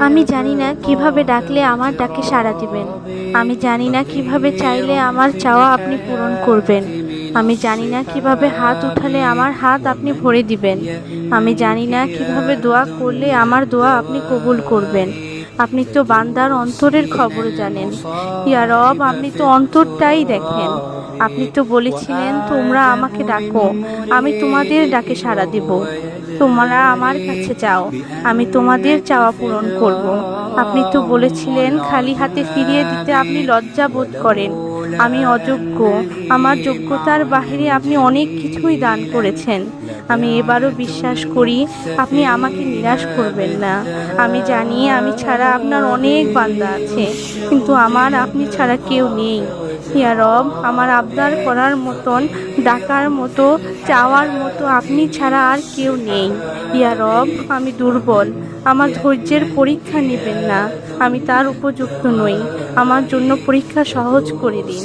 আমি জানি না কীভাবে ডাকলে আমার ডাকে সাড়া দিবেন। আমি জানি না কীভাবে চাইলে আমার চাওয়া আপনি পূরণ করবেন। আমি জানি না কীভাবে হাত উঠালে আমার হাত আপনি ভরে দিবেন। আমি জানি না কীভাবে দোয়া করলে আমার দোয়া আপনি কবুল করবেন। আপনি তো বান্দার অন্তরের খবর জানেন। ইয়া রব, আপনি তো অন্তরটাই দেখেন। আপনি তো বলেছিলেন, তোমরা আমাকে ডাকো, আমি তোমাদের ডাকে সাড়া দেব তোমরা আমার কাছে যাও, আমি তোমাদের চাওয়া পূরণ করব। আপনি তো বলেছিলেন, খালি হাতে ফিরিয়ে দিতে আপনি লজ্জা বোধ করেন আমি অযোগ্য। আমার যোগ্যতার বাহিরে আপনি অনেক কিছুই দান করেছেন। আমি এবারও বিশ্বাস করি, আপনি আমাকে নিরাশ করবেন না। আমি জানি আমি ছাড়া আপনার অনেক বান্দা আছে, কিন্তু আমার আপনি ছাড়া কেউ নেই। ইয়া রব, আমার আবদার করার মতন, ডাকার মতো, চাওয়ার মতো আপনি ছাড়া আর কেউ নেই। ইয়া রব, আমি দুর্বল। আমার ধৈর্যের পরীক্ষা নেবেন না। আমি তার উপযুক্ত নই। আমার জন্য পরীক্ষা সহজ করে দিন।